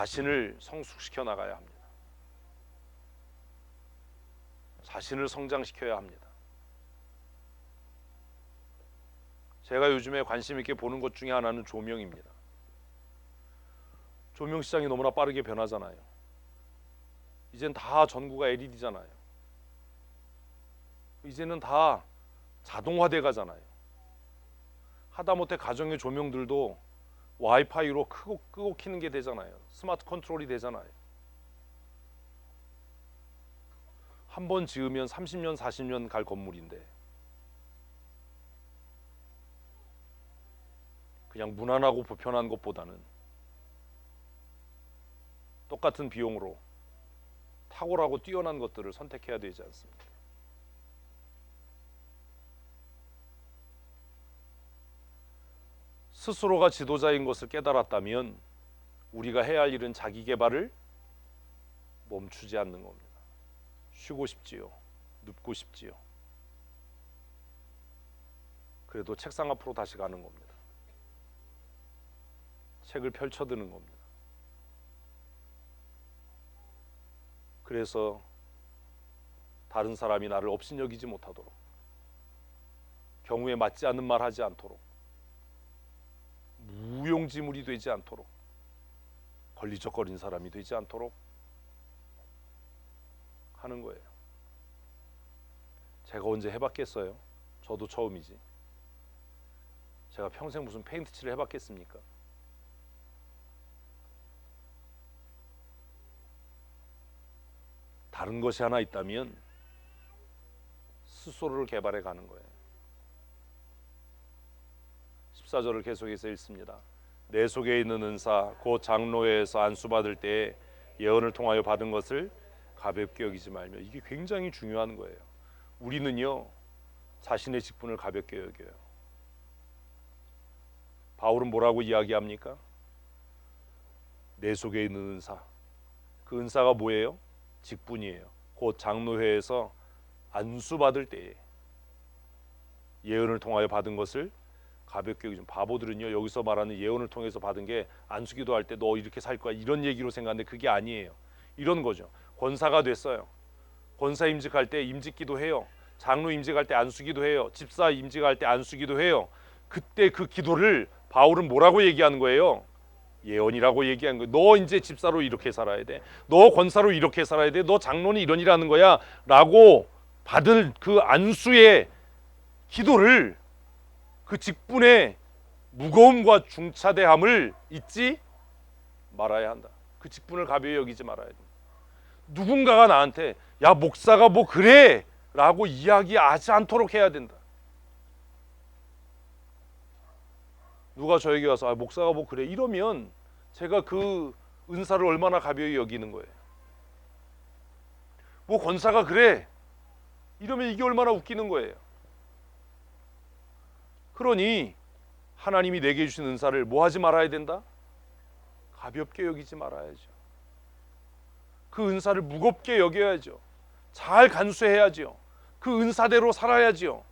자신을 성숙시켜 나가야 합니다. 자신을 성장시켜야 합니다. 제가 요즘에 관심 있게 보는 것 중에 하나는 조명입니다. 조명 시장이 너무나 빠르게 변하잖아요. 이젠 다 전구가 LED잖아요. 이제는 다 자동화돼 가잖아요. 하다못해 가정의 조명들도 와이파이로 크고 끄고 키는 게 되잖아요. 스마트 컨트롤이 되잖아요. 한 번 지으면 30년, 40년 갈 건물인데 그냥 무난하고 보편한 것보다는 똑같은 비용으로 탁월하고 뛰어난 것들을 선택해야 되지 않습니까? 스스로가 지도자인 것을 깨달았다면 우리가 해야 할 일은 자기 개발을 멈추지 않는 겁니다. 쉬고 싶지요. 눕고 싶지요. 그래도 책상 앞으로 다시 가는 겁니다. 책을 펼쳐드는 겁니다. 그래서 다른 사람이 나를 업신여기지 못하도록 경우에 맞지 않는 말 하지 않도록 무용지물이 되지 않도록 걸리적거린 사람이 되지 않도록 하는 거예요. 제가 언제 해봤겠어요? 저도 처음이지. 제가 평생 무슨 페인트 칠을 해봤겠습니까? 다른 것이 하나 있다면 스스로를 개발해 가는 거예요. 14절을 계속해서 읽습니다. 내 속에 있는 은사 곧 장로회에서 안수 받을 때에 예언을 통하여 받은 것을 가볍게 여기지 말며 이게 굉장히 중요한 거예요. 우리는요 자신의 직분을 가볍게 여겨요. 바울은 뭐라고 이야기합니까? 내 속에 있는 은사. 그 은사가 뭐예요? 직분이에요. 곧 장로회에서 안수 받을 때에 예언을 통하여 받은 것을 가볍게 여기죠. 바보들은요 여기서 말하는 예언을 통해서 받은 게 안수기도 할 때 너 이렇게 살 거야 이런 얘기로 생각하는데 그게 아니에요. 이런 거죠. 권사가 됐어요. 권사 임직할 때 임직기도 해요. 장로 임직할 때 안수기도 해요. 집사 임직할 때 안수기도 해요. 그때 그 기도를 바울은 뭐라고 얘기하는 거예요? 예언이라고 얘기한 거예요. 너 이제 집사로 이렇게 살아야 돼. 너 권사로 이렇게 살아야 돼. 너 장로는 이런 일 하는 거야 라고 받을 그 안수의 기도를 그 직분의 무거움과 중차대함을 잊지 말아야 한다. 그 직분을 가벼이 여기지 말아야 된다. 누군가가 나한테 야 목사가 뭐 그래 라고 이야기하지 않도록 해야 된다. 누가 저에게 와서 아, 목사가 뭐 그래 이러면 제가 그 은사를 얼마나 가벼이 여기는 거예요. 뭐 권사가 그래 이러면 이게 얼마나 웃기는 거예요. 그러니 하나님이 내게 주신 은사를 뭐 하지 말아야 된다? 가볍게 여기지 말아야죠. 그 은사를 무겁게 여겨야죠. 잘 간수해야죠. 그 은사대로 살아야지요.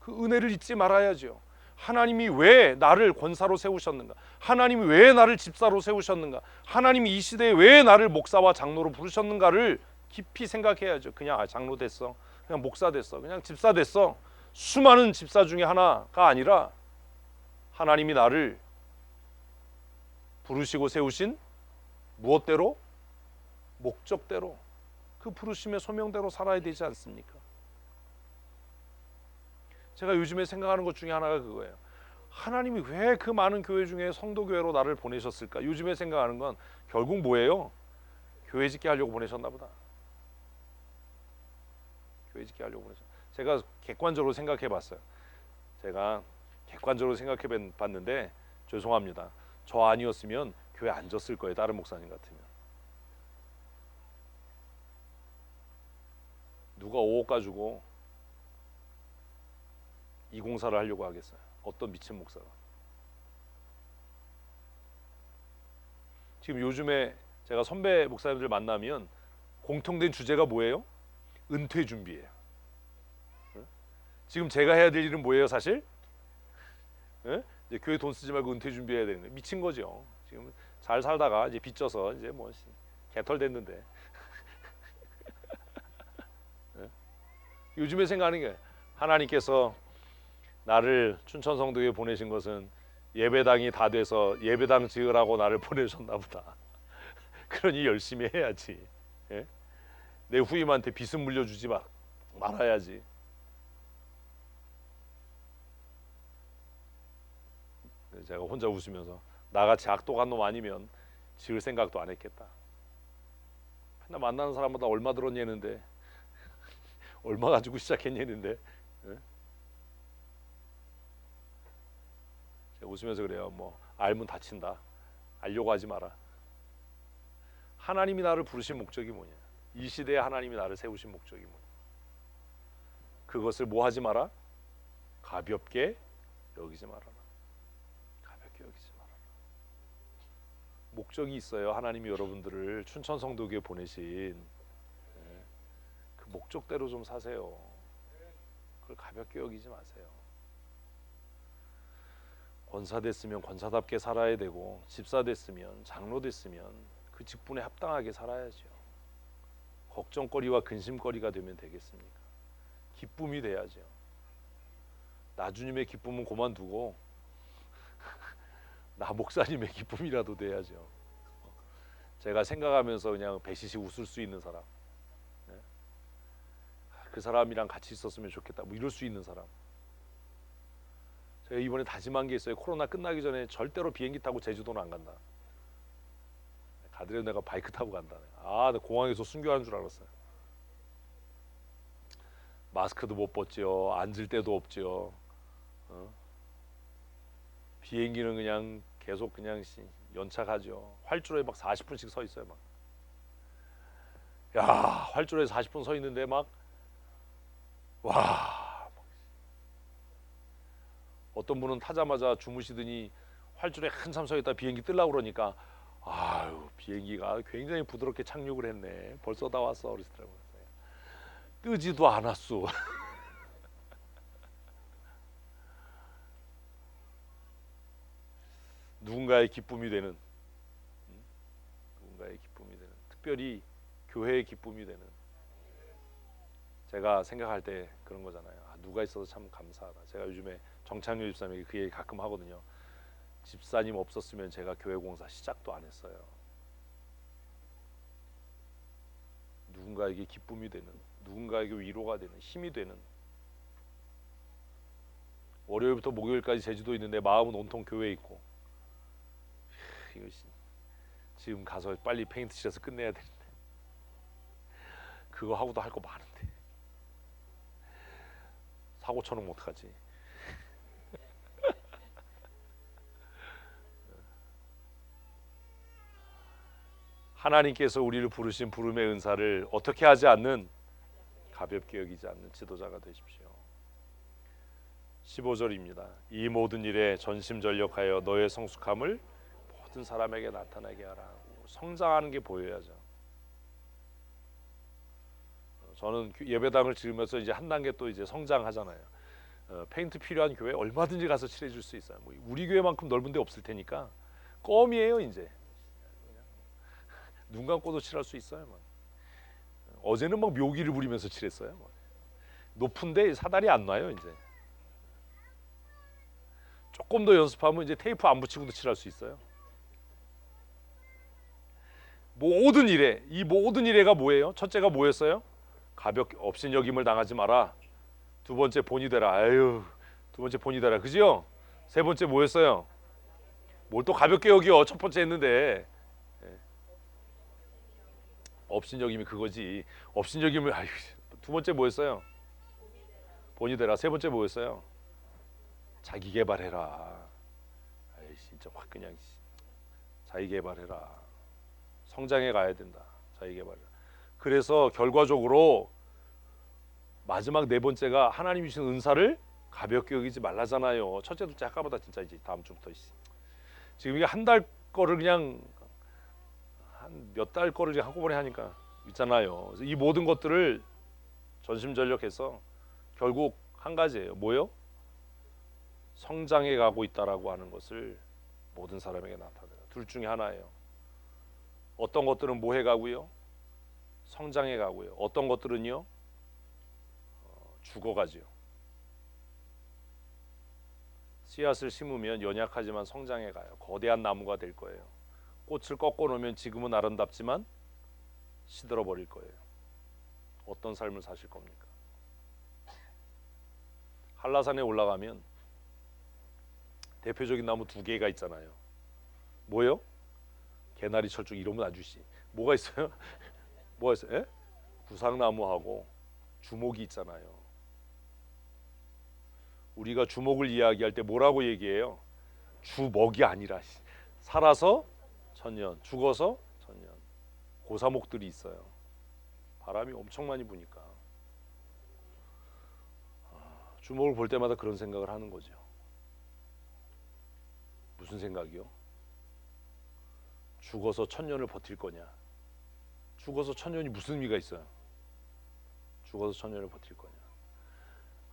그 은혜를 잊지 말아야죠. 하나님이 왜 나를 권사로 세우셨는가? 하나님이 왜 나를 집사로 세우셨는가? 하나님이 이 시대에 왜 나를 목사와 장로로 부르셨는가를 깊이 생각해야죠. 그냥 아, 장로 됐어. 그냥 목사 됐어. 그냥 집사 됐어. 수많은 집사 중에 하나가 아니라 하나님이 나를 부르시고 세우신 무엇대로 목적대로 그 부르심의 소명대로 살아야 되지 않습니까? 제가 요즘에 생각하는 것 중에 하나가 그거예요. 하나님이 왜 그 많은 교회 중에 성도 교회로 나를 보내셨을까? 요즘에 생각하는 건 결국 뭐예요? 교회 짓게 하려고 보내셨나 보다. 교회 짓게 하려고 보내셨. 제가 객관적으로 생각해 봤어요. 제가 객관적으로 생각해 봤는데 죄송합니다. 저 아니었으면 교회 안 졌을 거예요. 다른 목사님 같으면. 누가 5억 가지고 이 공사를 하려고 하겠어요. 어떤 미친 목사가. 지금 요즘에 제가 선배 목사님들 만나면 공통된 주제가 뭐예요? 은퇴 준비예요. 예? 지금 제가 해야 될 일은 뭐예요, 사실? 예? 이제 교회 돈 쓰지 말고 은퇴 준비해야 되는 거예요. 미친 거죠. 지금 잘 살다가 이제 빚져서 이제 뭐 씨, 개털 됐는데 예? 요즘에 생각하는 게 하나님께서 나를 춘천 성도에 보내신 것은 예배당이 다 돼서 예배당 지으라고 나를 보내셨나 보다. 그러니 열심히 해야지. 예? 내 후임한테 빚은 물려주지 마, 말아야지. 제가 혼자 웃으면서 나같이 악독한 놈 아니면 지을 생각도 안 했겠다. 나 만나는 사람마다 얼마 들었냐는데 얼마 가지고 시작했냐는데 예? 제가 웃으면서 그래요. 뭐 알면 다친다. 알려고 하지 마라. 하나님이 나를 부르신 목적이 뭐냐? 이 시대에 하나님이 나를 세우신 목적이 뭐냐? 그것을 뭐 하지 마라? 가볍게 여기지 말아라. 가볍게 여기지 말아라. 목적이 있어요. 하나님이 여러분들을 춘천 성도교에 보내신 예. 그 목적대로 좀 사세요. 그걸 가볍게 여기지 마세요. 권사 됐으면 권사답게 살아야 되고 집사 됐으면 장로 됐으면 그 직분에 합당하게 살아야죠. 걱정거리와 근심거리가 되면 되겠습니까? 기쁨이 돼야죠. 나주님의 기쁨은 그만두고 나 목사님의 기쁨이라도 돼야죠. 제가 생각하면서 그냥 배시시 웃을 수 있는 사람, 네? 그 사람이랑 같이 있었으면 좋겠다. 뭐 이럴 수 있는 사람. 제가 이번에 다짐한 게 있어요. 코로나 끝나기 전에 절대로 비행기 타고 제주도는 안 간다. 가더라도 내가 바이크 타고 간다. 아, 나 공항에서 순교하는 줄 알았어요. 마스크도 못 벗죠. 앉을 데도 없죠. 어? 비행기는 그냥 계속 그냥 씨, 연착하죠. 활주로에 막 40분씩 서 있어요, 막. 야, 활주로에 40분 서 있는데 막 와. 어떤 분은 타자마자 주무시더니 활주로에 한참 서 있다 비행기 뜨려고 그러니까 아유, 비행기가 굉장히 부드럽게 착륙을 했네. 벌써 다 왔어. 그러시더라고요. 뜨지도 않았어. 누군가의 기쁨이 되는 음? 누군가의 기쁨이 되는 특별히 교회의 기쁨이 되는 제가 생각할 때 그런 거잖아요. 아, 누가 있어서 참 감사하다. 제가 요즘에 정창규 집사님에게 그 얘기 가끔 하거든요. 집사님 없었으면 제가 교회 공사 시작도 안 했어요. 누군가에게 기쁨이 되는, 누군가에게 위로가 되는, 힘이 되는. 월요일부터 목요일까지 제주도 있는데 마음은 온통 교회에 있고. 이거 지금 가서 빨리 페인트 칠해서 끝내야 되는데. 그거 하고도 할 거 많은데. 사고 쳐놓으면 어떡하지? 하나님께서 우리를 부르신 부름의 은사를 어떻게 하지 않는 가볍게 여기지 않는 지도자가 되십시오. 15절입니다. 이 모든 일에 전심전력하여 너의 성숙함을 모든 사람에게 나타나게 하라. 성장하는 게 보여야죠. 저는 예배당을 지으면서 이제 한 단계 또 이제 성장하잖아요. 어, 페인트 필요한 교회 얼마든지 가서 칠해줄 수 있어요. 뭐 우리 교회만큼 넓은 데 없을 테니까 껌이에요 이제. 눈 감고도 칠할 수 있어요. 막. 어제는 막 묘기를 부리면서 칠했어요. 막. 높은데 사달이 안 나요 이제. 조금 더 연습하면 이제 테이프 안 붙이고도 칠할 수 있어요. 모든 일에 이 모든 일에가 뭐예요? 첫째가 뭐였어요? 가볍게 업신여김을 당하지 마라. 두 번째 본이 되라. 아유, 두 번째 본이 되라. 그지요? 세 번째 뭐였어요? 뭘 또 가볍게 여기요? 첫 번째 했는데 업신여김이 그거지. 업신여김을 아유, 두 번째 뭐였어요? 본이 되라. 세 번째 뭐였어요? 자기 개발해라. 아이 진짜 확 그냥 자기 개발해라. 성장해 가야 된다. 자기 개발. 그래서 결과적으로 마지막 네 번째가 하나님이 주신 은사를 가볍게 여기지 말라잖아요. 첫째, 둘째 아까보다 진짜 이제 다음 주부터 지금 이게 한 달 거를 그냥 한 몇 달 거를 이제 한꺼번에 하니까 있잖아요. 이 모든 것들을 전심전력해서 결국 한 가지예요. 뭐요? 성장해 가고 있다라고 하는 것을 모든 사람에게 나타내라. 둘 중에 하나예요. 어떤 것들은 뭐해 가고요? 성장해 가고요. 어떤 것들은요? 어, 죽어가지요. 씨앗을 심으면 연약하지만 성장해 가요. 거대한 나무가 될 거예요. 꽃을 꺾어 놓으면 지금은 아름답지만 시들어 버릴 거예요. 어떤 삶을 사실 겁니까? 한라산에 올라가면 대표적인 나무 두 개가 있잖아요. 뭐요? 개나리 철쭉 이러면 아주 씨. 뭐가 있어요? 뭐가 있어요? 예? 구상나무하고 주목이 있잖아요. 우리가 주목을 이야기할 때 뭐라고 얘기해요? 주먹이 아니라 씨. 살아서 천년, 죽어서 천년. 고사목들이 있어요. 바람이 엄청 많이 부니까 아, 주목을 볼 때마다 그런 생각을 하는 거죠. 무슨 생각이요? 죽어서 천년을 버틸 거냐? 죽어서 천년이 무슨 의미가 있어요? 죽어서 천년을 버틸 거냐?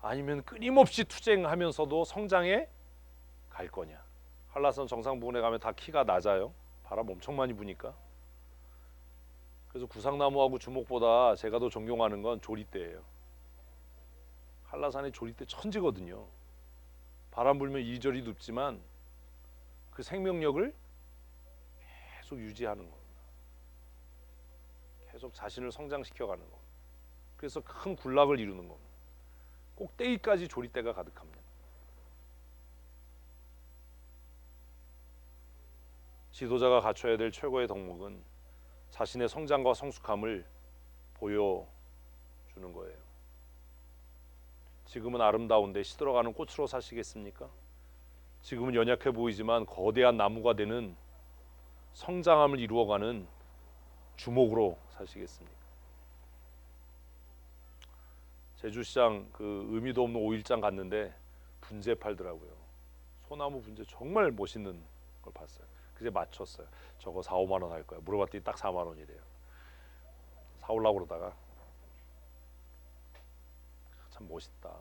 아니면 끊임없이 투쟁하면서도 성장해 갈 거냐? 한라산 정상 부근에 가면 다 키가 낮아요. 바람 엄청 많이 부니까. 그래서 구상나무하고 주목보다 제가 더 존경하는 건 조리대예요. 한라산의 조리대 천지거든요. 바람 불면 이리저리 눕지만 그 생명력을 계속 유지하는 겁니다. 계속 자신을 성장시켜가는 겁니다. 그래서 큰 군락을 이루는 겁니다. 꼭대기까지 조리대가 가득합니다. 지도자가 갖춰야 될 최고의 덕목은 자신의 성장과 성숙함을 보여주는 거예요. 지금은 아름다운데 시들어가는 꽃으로 사시겠습니까? 지금은 연약해 보이지만 거대한 나무가 되는 성장함을 이루어가는 주목으로 사시겠습니까? 제주시장 그 의미도 없는 오일장 갔는데 분재 팔더라고요. 소나무 분재 정말 멋있는 걸 봤어요. 그제 맞췄어요. 저거 4, 5만 원 할 거야. 물어봤더니 딱 4만 원이래요. 사올라고 그러다가 참 멋있다.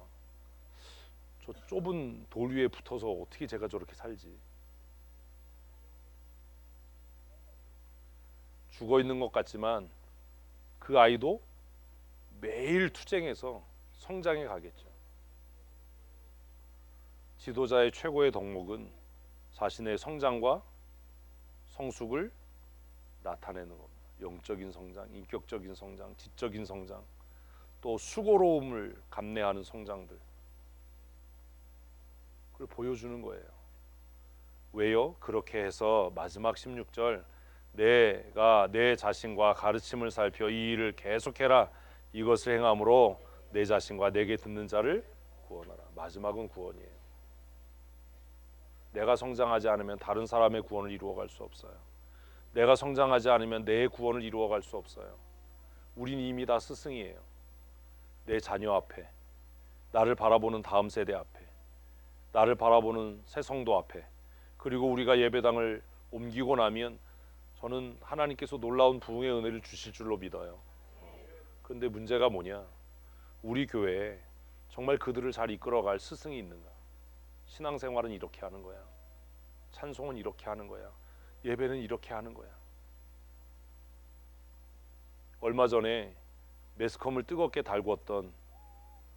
저 좁은 돌 위에 붙어서 어떻게 제가 저렇게 살지? 죽어 있는 것 같지만 그 아이도 매일 투쟁해서 성장해 가겠죠. 지도자의 최고의 덕목은 자신의 성장과 성숙을 나타내는 겁니다. 영적인 성장, 인격적인 성장, 지적인 성장, 또 수고로움을 감내하는 성장들. 그걸 보여주는 거예요. 왜요? 그렇게 해서 마지막 16절 내가 내 자신과 가르침을 살펴 이 일을 계속해라 이것을 행함으로 내 자신과 내게 듣는 자를 구원하라. 마지막은 구원이에요. 내가 성장하지 않으면 다른 사람의 구원을 이루어갈 수 없어요. 내가 성장하지 않으면 내 구원을 이루어갈 수 없어요. 우린 이미 다 스승이에요. 내 자녀 앞에, 나를 바라보는 다음 세대 앞에, 나를 바라보는 새 성도 앞에, 그리고 우리가 예배당을 옮기고 나면 저는 하나님께서 놀라운 부흥의 은혜를 주실 줄로 믿어요. 근데 문제가 뭐냐? 우리 교회에 정말 그들을 잘 이끌어갈 스승이 있는가? 신앙생활은 이렇게 하는 거야. 찬송은 이렇게 하는 거야. 예배는 이렇게 하는 거야. 얼마 전에 매스컴을 뜨겁게 달궜던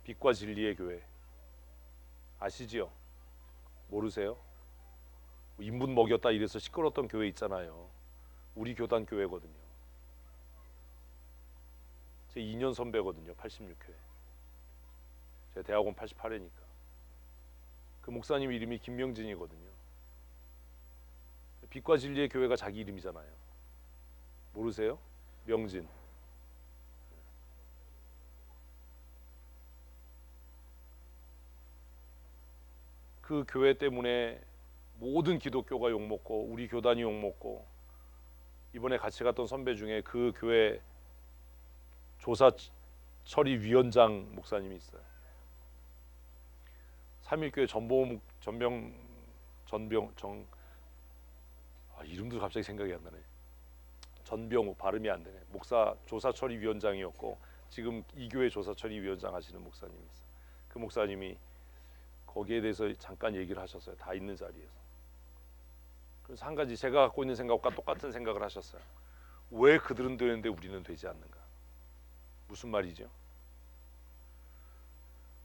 빛과 진리의 교회 아시지요? 모르세요? 인분 먹였다 이래서 시끄럽던 교회 있잖아요. 우리 교단 교회거든요. 제 2년 선배거든요. 86회. 제 대학원 88회니까. 그 목사님 이름이 김명진이거든요. 빛과 진리의 교회가 자기 이름이잖아요. 모르세요? 명진. 그 교회 때문에 모든 기독교가 욕먹고 우리 교단이 욕먹고 이번에 같이 갔던 선배 중에 그 교회 조사 처리 위원장 목사님이 있어요. 삼일교회 전보 전병 전병 정 아, 이름도 갑자기 생각이 안 나네. 전병우 발음이 안 되네. 목사 조사 처리 위원장이었고 지금 이 교회 조사 처리 위원장 하시는 목사님이 있어. 그 목사님이 거기에 대해서 잠깐 얘기를 하셨어요. 다 있는 자리에서. 그래서 한 가지 제가 갖고 있는 생각과 똑같은 생각을 하셨어요. 왜 그들은 되는데 우리는 되지 않는가? 무슨 말이죠?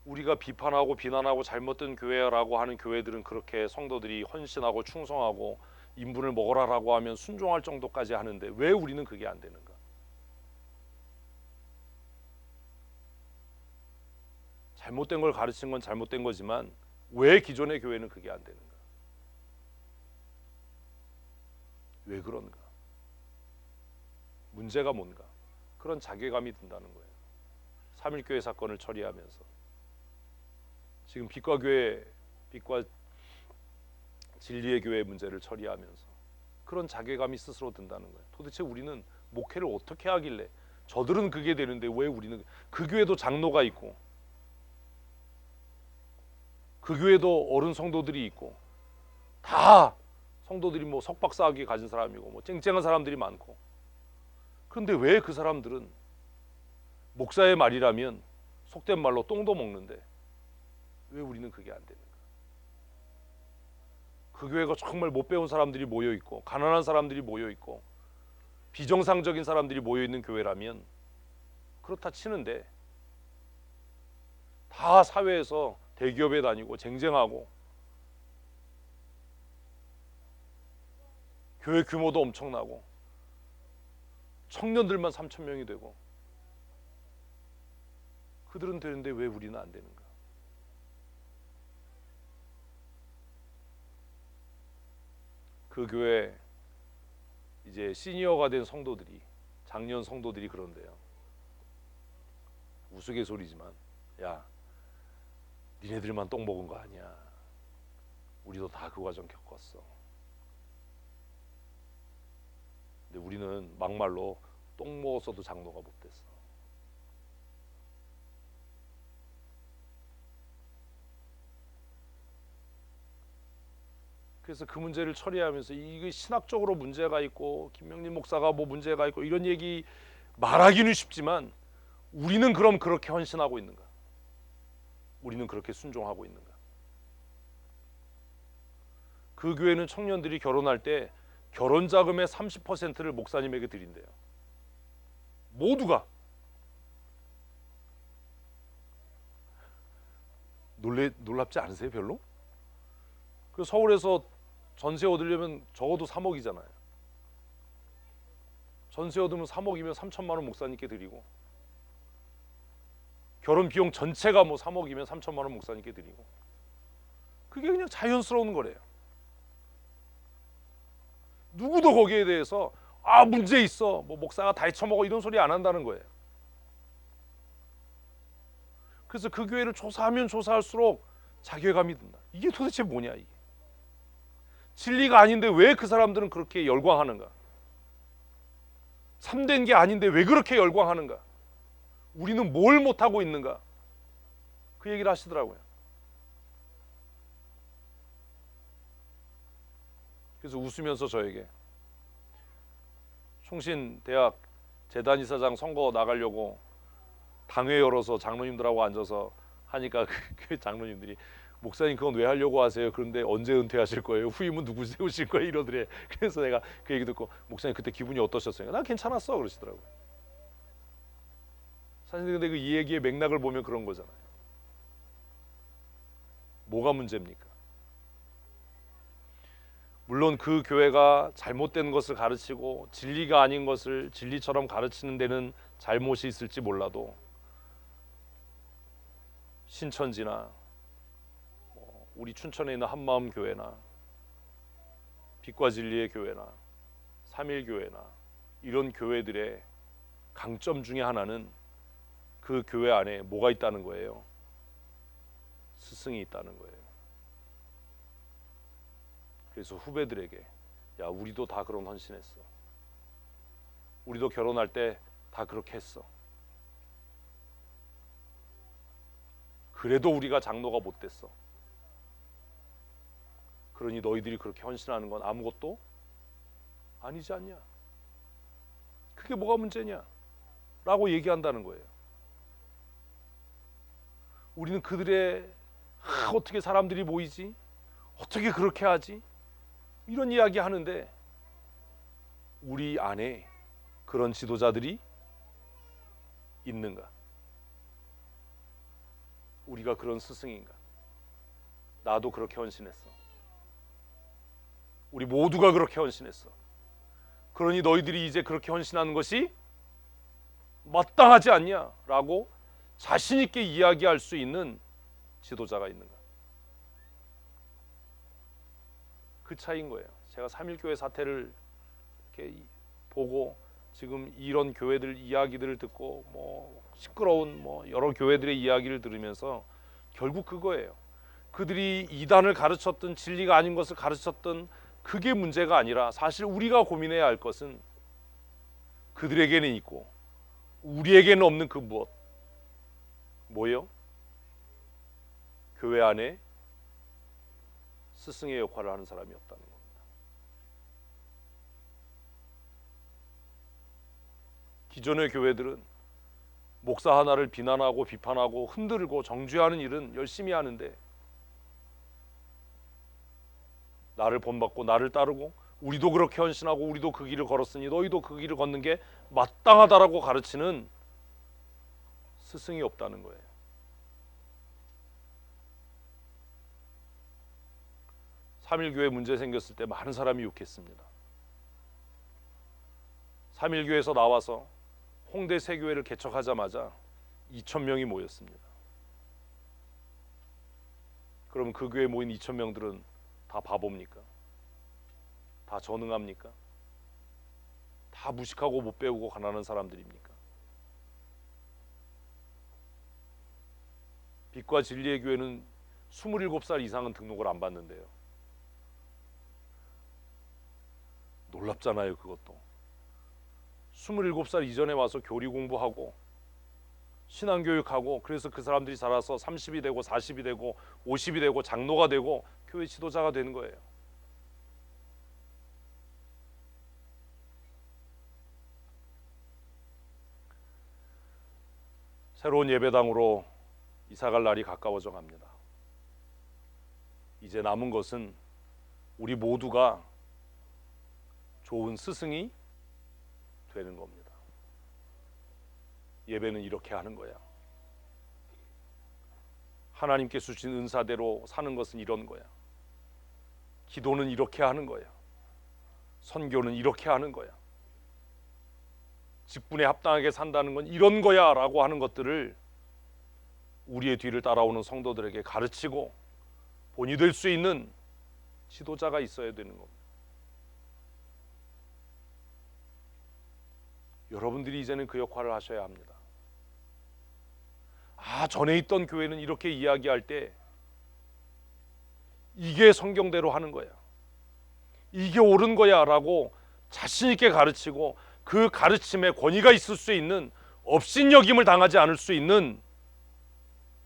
우리가 비판하고 비난하고 잘못된 교회라고 하는 교회들은 그렇게 성도들이 헌신하고 충성하고 인분을 먹어라라고 하면 순종할 정도까지 하는데 왜 우리는 그게 안 되는가? 잘못된 걸 가르치는 건 잘못된 거지만 왜 기존의 교회는 그게 안 되는가? 왜 그런가? 문제가 뭔가? 그런 자괴감이 든다는 거예요. 삼일교회 사건을 처리하면서 지금 빛과 교회, 빛과 진리의 교회 문제를 처리하면서 그런 자괴감이 스스로 든다는 거예요. 도대체 우리는 목회를 어떻게 하길래 저들은 그게 되는데 왜 우리는 그 교회도 장로가 있고 그 교회도 어른 성도들이 있고 다 성도들이 뭐 석박사학위 가진 사람이고 뭐 쨍쨍한 사람들이 많고 그런데 왜 그 사람들은 목사의 말이라면 속된 말로 똥도 먹는데 왜 우리는 그게 안 되는가? 그 교회가 정말 못 배운 사람들이 모여 있고 가난한 사람들이 모여 있고 비정상적인 사람들이 모여 있는 교회라면 그렇다 치는데 다 사회에서 대기업에 다니고 쟁쟁하고 교회 규모도 엄청나고 청년들만 3천 명이 되고 그들은 되는데 왜 우리는 안 되는가? 그 교회 이제 시니어가 된 성도들이 작년 성도들이 그런데요. 우스갯소리지만 야 니네들만 똥 먹은 거 아니야. 우리도 다 그 과정 겪었어. 근데 우리는 막말로 똥 먹었어도 장로가 못 됐어. 그래서 그 문제를 처리하면서 이게 신학적으로 문제가 있고 김명림 목사가 뭐 문제가 있고 이런 얘기 말하기는 쉽지만 우리는 그럼 그렇게 헌신하고 있는가? 우리는 그렇게 순종하고 있는가? 그 교회는 청년들이 결혼할 때 결혼 자금의 30%를 목사님에게 드린대요. 모두가 놀래 놀랍지 않으세요, 별로? 그 서울에서 전세 얻으려면 적어도 3억이잖아요. 전세 얻으면 3억이면 3천만 원 목사님께 드리고 결혼 비용 전체가 뭐 3억이면 3천만 원 목사님께 드리고 그게 그냥 자연스러운 거래요. 누구도 거기에 대해서 아 문제 있어 뭐 목사가 다 해쳐먹어 이런 소리 안 한다는 거예요. 그래서 그 교회를 조사하면 조사할수록 자괴감이 든다. 이게 도대체 뭐냐 이게. 진리가 아닌데 왜 그 사람들은 그렇게 열광하는가? 참된 게 아닌데 왜 그렇게 열광하는가? 우리는 뭘 못하고 있는가? 그 얘기를 하시더라고요. 그래서 웃으면서 저에게 총신 대학 재단 이사장 선거 나가려고 당회 열어서 장로님들하고 앉아서 하니까 그 장로님들이 목사님 그건 왜 하려고 하세요? 그런데 언제 은퇴하실 거예요? 후임은 누구 세우실 거예요? 이러더래. 그래서 내가 그 얘기 듣고 목사님 그때 기분이 어떠셨어요? 나 괜찮았어 그러시더라고요. 사실 근데 그 이 얘기의 맥락을 보면 그런 거잖아요. 뭐가 문제입니까? 물론 그 교회가 잘못된 것을 가르치고 진리가 아닌 것을 진리처럼 가르치는 데는 잘못이 있을지 몰라도 신천지나 뭐 우리 춘천에 있는 한마음 교회나 빛과 진리의 교회나 삼일 교회나 이런 교회들의 강점 중에 하나는 그 교회 안에 뭐가 있다는 거예요? 스승이 있다는 거예요. 그래서 후배들에게 야 우리도 다 그런 헌신했어. 우리도 결혼할 때 다 그렇게 했어. 그래도 우리가 장로가 못 됐어. 그러니 너희들이 그렇게 헌신하는 건 아무것도 아니지 않냐? 그게 뭐가 문제냐? 라고 얘기한다는 거예요. 우리는 그들의 아, 어떻게 사람들이 모이지? 어떻게 그렇게 하지? 이런 이야기 하는데 우리 안에 그런 지도자들이 있는가? 우리가 그런 스승인가? 나도 그렇게 헌신했어. 우리 모두가 그렇게 헌신했어. 그러니 너희들이 이제 그렇게 헌신하는 것이 마땅하지 않냐 라고 자신 있게 이야기할 수 있는 지도자가 있는가? 그 차이인 거예요. 제가 삼일교회 사태를 이렇게 보고 지금 이런 교회들 이야기들을 듣고 뭐 시끄러운 뭐 여러 교회들의 이야기를 들으면서 결국 그거예요. 그들이 이단을 가르쳤던 진리가 아닌 것을 가르쳤던 그게 문제가 아니라 사실 우리가 고민해야 할 것은 그들에게는 있고 우리에게는 없는 그 무엇 뭐요? 교회 안에 스승의 역할을 하는 사람이 없다는 겁니다. 기존의 교회들은 목사 하나를 비난하고 비판하고 흔들고 정죄하는 일은 열심히 하는데 나를 본받고 나를 따르고 우리도 그렇게 헌신하고 우리도 그 길을 걸었으니 너희도 그 길을 걷는 게 마땅하다라고 가르치는 스승이 없다는 거예요. 삼일교회 문제 생겼을 때 많은 사람이 욕했습니다. 삼일교회에서 나와서 홍대 세교회를 개척하자마자 2천 명이 모였습니다. 그럼 그 교회 모인 2천 명들은 다 바보입니까? 다 전능합니까? 다 무식하고 못 배우고 가난한 사람들입니까? 빛과 진리의 교회는 27살 이상은 등록을 안 받는데요. 놀랍잖아요, 그것도. 27살 이전에 와서 교리 공부하고 신앙 교육하고 그래서 그 사람들이 자라서 30이 되고 40이 되고 50이 되고 장로가 되고 교회 지도자가 되는 거예요. 새로운 예배당으로 이사갈 날이 가까워져 갑니다. 이제 남은 것은 우리 모두가 좋은 스승이 되는 겁니다. 예배는 이렇게 하는 거야. 하나님께 주신 은사대로 사는 것은 이런 거야. 기도는 이렇게 하는 거야. 선교는 이렇게 하는 거야. 직분에 합당하게 산다는 건 이런 거야라고 하는 것들을 우리의 뒤를 따라오는 성도들에게 가르치고 본이 될 수 있는 지도자가 있어야 되는 겁니다. 여러분들이 이제는 그 역할을 하셔야 합니다. 아, 전에 있던 교회는 이렇게 이야기할 때 이게 성경대로 하는 거야. 이게 옳은 거야라고 자신 있게 가르치고 그 가르침에 권위가 있을 수 있는 업신여김을 당하지 않을 수 있는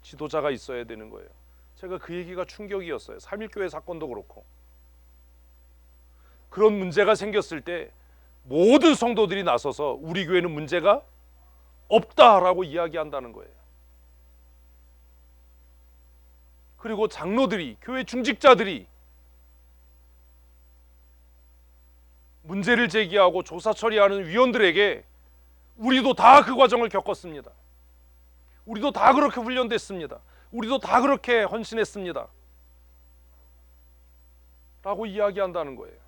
지도자가 있어야 되는 거예요. 제가 그 얘기가 충격이었어요. 삼일교회 사건도 그렇고 그런 문제가 생겼을 때 모든 성도들이 나서서 우리 교회는 문제가 없다라고 이야기한다는 거예요. 그리고 장로들이 교회 중직자들이 문제를 제기하고 조사 처리하는 위원들에게 우리도 다 그 과정을 겪었습니다. 우리도 다 그렇게 훈련됐습니다. 우리도 다 그렇게 헌신했습니다. 라고 이야기한다는 거예요.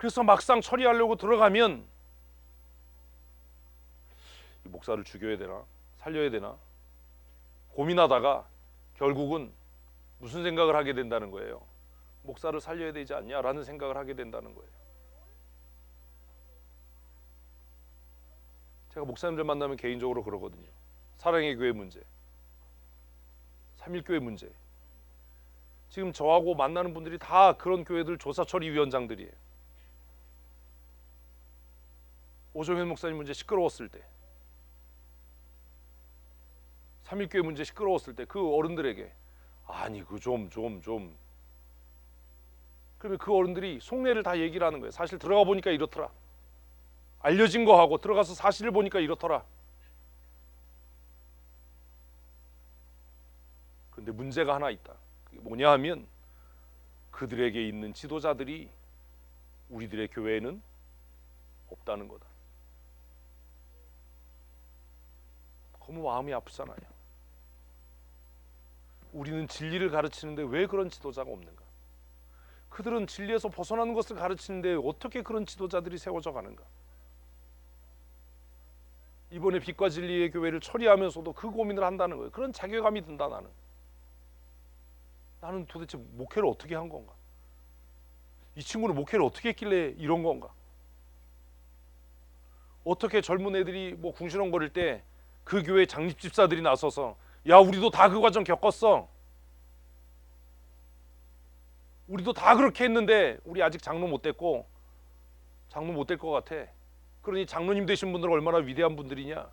그래서 막상 처리하려고 들어가면 이 목사를 죽여야 되나 살려야 되나 고민하다가 결국은 무슨 생각을 하게 된다는 거예요. 목사를 살려야 되지 않냐라는 생각을 하게 된다는 거예요. 제가 목사님들 만나면 개인적으로 그러거든요. 사랑의 교회 문제, 삼일교회 문제. 지금 저하고 만나는 분들이 다 그런 교회들 조사 처리 위원장들이에요. 오종현 목사님 문제 시끄러웠을 때, 삼일교회 문제 시끄러웠을 때 그 어른들에게 아니 그 좀 좀 좀. 그러면 그 어른들이 속내를 다 얘기를 하는 거예요. 사실 들어가 보니까 이렇더라. 알려진 거 하고 들어가서 사실을 보니까 이렇더라. 근데 문제가 하나 있다. 뭐냐 하면 그들에게 있는 지도자들이 우리들의 교회에는 없다는 거다. 너무 마음이 아프잖아요. 우리는 진리를 가르치는데 왜 그런 지도자가 없는가? 그들은 진리에서 벗어나는 것을 가르치는데 어떻게 그런 지도자들이 세워져 가는가? 이번에 빛과 진리의 교회를 처리하면서도 그 고민을 한다는 거예요. 그런 자괴감이 든다 나는. 나는 도대체 목회를 어떻게 한 건가? 이 친구는 목회를 어떻게 했길래 이런 건가? 어떻게 젊은 애들이 뭐 궁시렁거릴 때 그 교회 장립 집사들이 나서서 야 우리도 다 그 과정 겪었어. 우리도 다 그렇게 했는데 우리 아직 장로 못 됐고 장로 못 될 것 같아. 그러니 장로님 되신 분들은 얼마나 위대한 분들이냐?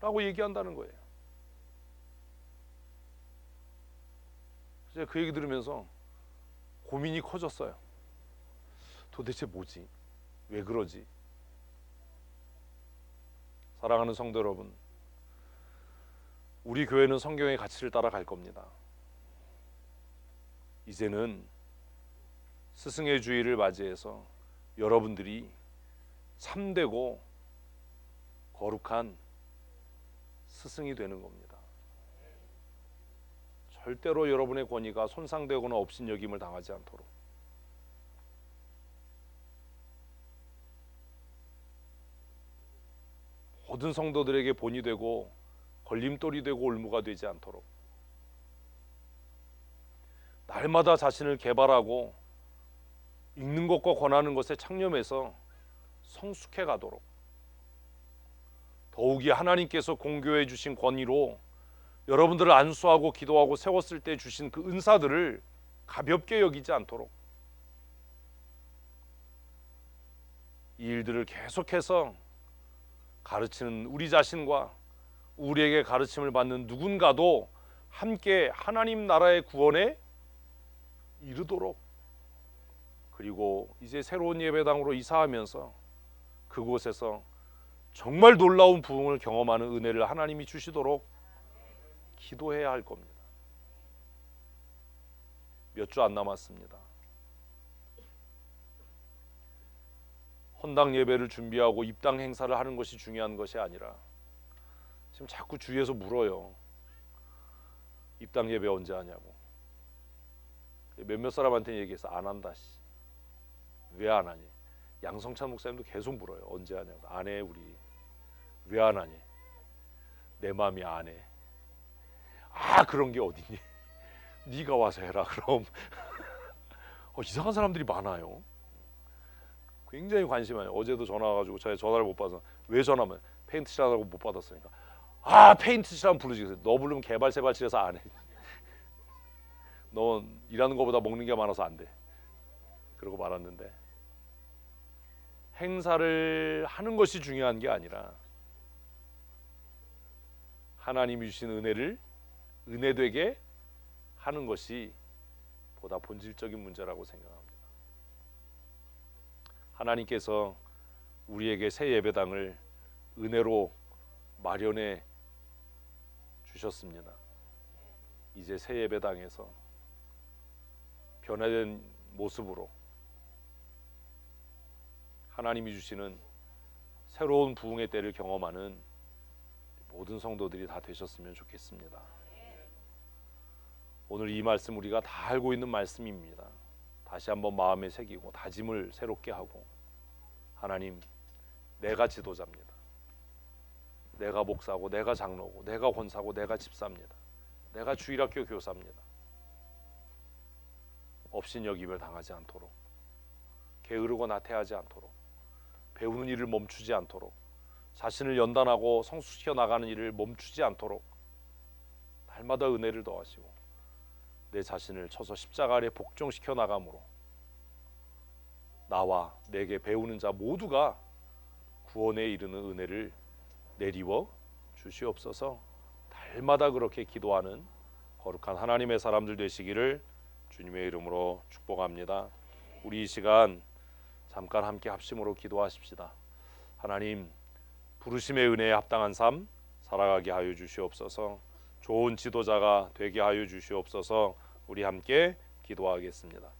라고 얘기한다는 거예요. 제가 그 얘기 들으면서 고민이 커졌어요. 도대체 뭐지? 왜 그러지? 사랑하는 성도 여러분, 우리 교회는 성경의 가치를 따라갈 겁니다. 이제는 스승의 주의를 맞이해서 여러분들이 참되고 거룩한 스승이 되는 겁니다. 절대로 여러분의 권위가 손상되거나 업신여김을 당하지 않도록 모든 성도들에게 본이 되고 걸림돌이 되고 올무가 되지 않도록. 날마다 자신을 개발하고 읽는 것과 권하는 것에 창념해서 성숙해 가도록. 더욱이 하나님께서 공교해 주신 권위로 여러분들을 안수하고 기도하고 세웠을 때 주신 그 은사들을 가볍게 여기지 않도록. 이 일들을 계속해서 가르치는 우리 자신과 우리에게 가르침을 받는 누군가도 함께 하나님 나라의 구원에 이르도록 그리고 이제 새로운 예배당으로 이사하면서 그곳에서 정말 놀라운 부흥을 경험하는 은혜를 하나님이 주시도록 기도해야 할 겁니다. 몇 주 안 남았습니다. 헌당 예배를 준비하고 입당 행사를 하는 것이 중요한 것이 아니라 지금 자꾸 주위에서 물어요. 입당 예배 언제 하냐고. 몇몇 사람한테 얘기해서 안 한다 씨. 왜 안 하니? 양성찬 목사님도 계속 물어요. 언제 하냐고. 안 해 우리. 왜 안 하니? 내 마음이 안 해. 아 그런 게 어디니? 네가 와서 해라 그럼. 어, 이상한 사람들이 많아요. 굉장히 관심 많아요. 어제도 전화 와가지고 제가 전화를 못 받아서 왜 전화면 페인트 칠하다고 못 받았으니까 아 페인트 칠하면 부르지. 그래서 너 부르면 개발 세발 칠해서 안 해. 넌 일하는 것보다 먹는 게 많아서 안 돼. 그러고 말았는데 행사를 하는 것이 중요한 게 아니라 하나님이 주신 은혜를 은혜되게 하는 것이 보다 본질적인 문제라고 생각합니다. 하나님께서 우리에게 새 예배당을 은혜로 마련해 주셨습니다. 이제 새 예배당에서 변화된 모습으로 하나님이 주시는 새로운 부흥의 때를 경험하는 모든 성도들이 다 되셨으면 좋겠습니다. 오늘 이 말씀 우리가 다 알고 있는 말씀입니다. 다시 한번 마음에 새기고 다짐을 새롭게 하고 하나님 내가 지도자입니다. 내가 목사고 내가 장로고 내가 권사고 내가 집사입니다. 내가 주일학교 교사입니다. 업신여김을 당하지 않도록 게으르고 나태하지 않도록 배우는 일을 멈추지 않도록 자신을 연단하고 성숙시켜 나가는 일을 멈추지 않도록 날마다 은혜를 더하시고 내 자신을 쳐서 십자가 아래 복종시켜 나감으로 나와 내게 배우는 자 모두가 구원에 이르는 은혜를 내리워 주시옵소서 달마다 그렇게 기도하는 거룩한 하나님의 사람들 되시기를 주님의 이름으로 축복합니다. 우리 이 시간 잠깐 함께 합심으로 기도하십시다. 하나님 부르심의 은혜에 합당한 삶 살아가게 하여 주시옵소서. 좋은 지도자가 되게 하여 주시옵소서. 우리 함께 기도하겠습니다.